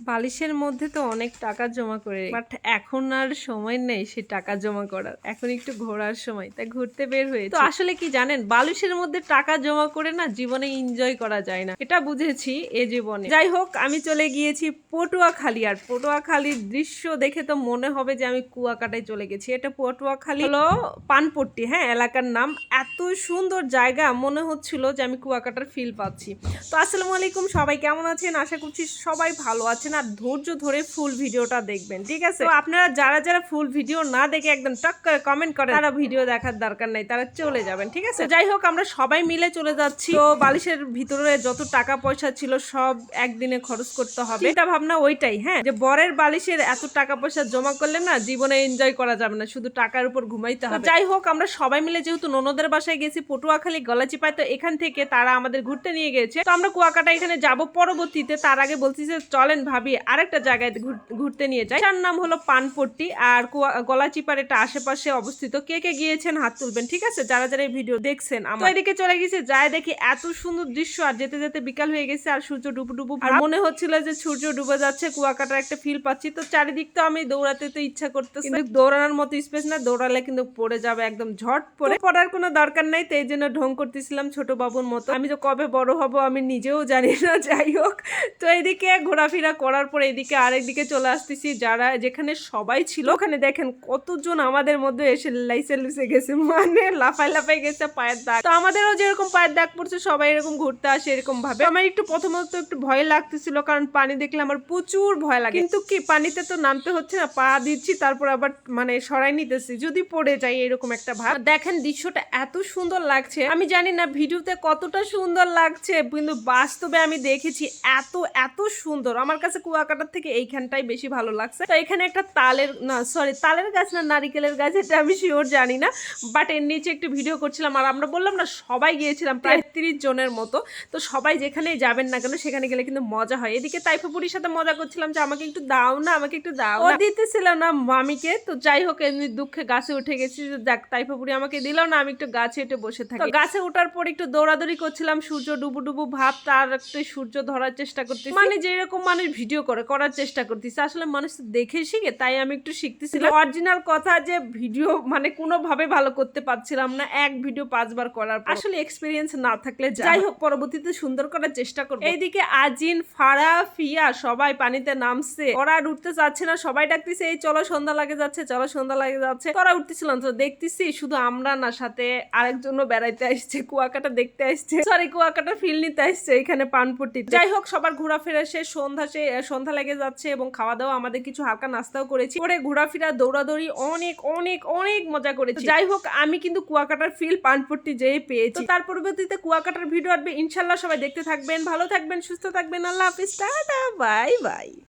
বালিশের মধ্যে তো অনেক টাকা জমা করে বাট এখন আর সময় নেই সে টাকা জমা করার। এখন একটু ঘোরার সময়, তাই ঘুরতে বের হয়ে তো আসলে কি জানেন, বালিশের মধ্যে টাকা জমা করে না জীবনে এনজয় করা যায় না। এটা বুঝেছি এ জীবনে। যাই হোক, আমি চলে গিয়েছি পটুয়াখালী। আর পটুয়াখালীর দৃশ্য দেখে তো মনে হবে যে আমি কুয়াকাটায় চলে গেছি। এটা পটুয়াখালী হলো পানপট্টি হ্যাঁ এলাকার নাম। এত সুন্দর জায়গা, মনে হচ্ছিল যে আমি কুয়াকাটার ফিল পাচ্ছি। তো আসসালামু আলাইকুম, সবাই কেমন আছেন? আশা করছি সবাই ভালো আছেন আর ধৈর্য ধরে ফুল ভিডিওটা দেখবেন ঠিক আছে? তো আপনারা যারা যারা ফুল ভিডিও না দেখে একদম টক করে কমেন্ট করেন তারা ভিডিও দেখার দরকার নাই তারা চলে যাবেন ঠিক আছে? যাই হোক আমরা সবাই মিলে চলে যাচ্ছি। তো বালিশের ভিতরে যত টাকা পয়সা ছিল সব একদিনে খরচ করতে হবে। চিন্তা ভাবনা ওইটাই হ্যাঁ? যে বরের বালিশের এত টাকা পয়সা জমা করলে না জীবনে এনজয় করা যাবে না শুধু টাকার উপর ঘুমাইতে হবে। যাই হোক আমরা সবাই মিলে যেহেতু ননদের বাসায় গেছি পটুয়াখালী গলাচিপায় তো এখান থেকে তারা আমাদের ঘুরতে নিয়ে গেছে। তো আমরা কুয়াকাটা এখানে যাব পরবর্তীতে তার আগে বলছি যে চলেন ভাবি আরেকটা জায়গায় ঘুরতে নিয়ে যাই। তার নাম হলো পানপট্টি আর গলাচিপার এটা আশেপাশে অবস্থিত। কে কে গিয়েছেন হাত তুলবেন ঠিক আছে? যারা যারা এই ভিডিও দেখছেন আমার। এদিকে চলে গেছে যায় দেখি এত সুন্দর দৃশ্য আর যেতে যেতে বিকাল হয়ে গেছে আর সূর্য ডুবু ডুবু। আর মনে হচ্ছিল যে সূর্য ডুবে যাচ্ছে কুয়াকাটার একটা ফিল পাচ্ছি। তো চারিদিক তো আমি দৌড়াতে তো ইচ্ছা করতেছে। কিন্তু দৌড়ানোর মতো স্পেস না দৌড়ালে কিন্তু পড়ে যাবে একদম ঝট পড়ে পড়ার কোনো দরকার নাই তো এই জন্য ঢং করতেছিলাম ছোট বাবুর মতো। আমি তো কবে বড় হব আমি নিজেও জানি না যাই হোক। তো এইদিকে ঘোরাফেরা করার পর এদিকে আরেকদিকে চলে আসতেছি, যারা যেখানে সবাই ছিল, ওখানে দেখেন কতজন আমাদের মধ্যে এসে লাইসে লুসে গেছে মানে লাফাই লাফাই গেছে পায়ের দাগ। তো আমাদেরও যেরকম পায়ের দাগ পড়ছে, সবাই এরকম ঘুরতে আসে এরকম ভাবে। আমার একটু প্রথমত একটু ভয় লাগতেছিল, কারণ পানি দেখলে আমার প্রচুর ভয় লাগে। কিন্তু কি, পানিতে তো নামতে হচ্ছে না, পা দিচ্ছি, তারপর আবার মানে সরাই নিতেছি, যদি পড়ে যাই এরকম একটা ভাব। দেখেন দৃশ্যটা এত সুন্দর লাগছে, আমি জানি না ভিডিওতে কতটা সুন্দর লাগছে, কিন্তু বাস্তবে আমি দেখেছি এত এত সুন্দর। আমার কাছে কুয়াকাটার থেকে এইখানটাই বেশি ভালো লাগছে। তো এখানে একটা তালের না সরি তালের গাছ না নারিকেলের গাছ এটা আমি শিওর জানি না। বাট এর নিচে একটু ভিডিও করছিলাম আর আমরা বললাম না সবাই গিয়েছিলাম প্রায় তিরিশ জনের মতো। তো সবাই যেখানে যাবেন না কেন সেখানে গেলে কিন্তু মজা হয়। এদিকে তাইফাপুরির সাথে মজা করছিলাম যে আমাকে একটু দাও না আমাকে একটু দাও ও দিতেছিল না মামিকে তো যাই হোক এমনি দুঃখে গাছে উঠে গেছি যে দেখ তাইফাপুরি আমাকে দিল না আমি একটু গাছে উঠে বসে থাকি। গাছে ওঠার পর একটু দৌড়াদৌড়ি করছিলাম সূর্য ডুবু ডুবু ভাব তার একটু সূর্য ধরার চেষ্টা করতে মানে যেরকম মানুষ ভিডিও করে করার চেষ্টা করতেছি। আসলে মানুষ দেখে শিখে তাই আমি একটু শিখতেছিলাম। অরিজিনাল কথা যে ভিডিও মানে কোনোভাবে ভালো করতে পারছিলাম না এক ভিডিও পাঁচবার করার আসলে এক্সপিরিয়েন্স না থাকলে যাই হোক পরবর্তীতে সুন্দর করার চেষ্টা করব। এইদিকে আজিন ফারা ফিয়া সবাই পানিতে নামছে। ওরা আর উঠতে চাচ্ছে না সবাই ডাকতেছে এই চলো সন্ধ্যা লাগে যাচ্ছে চলো সন্ধ্যা লাগে যাচ্ছে। ওরা উঠতেছিলাম তো দেখতেছি শুধু আমরা না সাথে আরেকজনও বেড়াইতে আসছে কুয়াকাটা দেখতে আসছে। সরি কুয়াকাটা ফিল নিতে আসছে এখানে পানপট্টি যাই হোক সবার ঘোরাফেরা শেষ সন্ধ্যা সে সন্ধ্যা লেগে যাচ্ছে এবং খাওয়া দাওয়া আমাদের কিছু হালকা নাস্তাও করেছি। পরে ঘোরাফেরা দৌড়াদৌড়ি অনেক অনেক অনেক মজা করেছি। যাই হোক আমি কিন্তু কুয়াকাটার ফিল পানপট্টি যেয়ে পেয়েছি। তার পরবর্তীতে কুয়াকাটার ভিডিও আসবে। ইনশাল্লাহ সবাই দেখতে থাকবেন ভালো থাকবেন সুস্থ থাকবেন। আল্লাহ হাফিজ টাটা বাই বাই।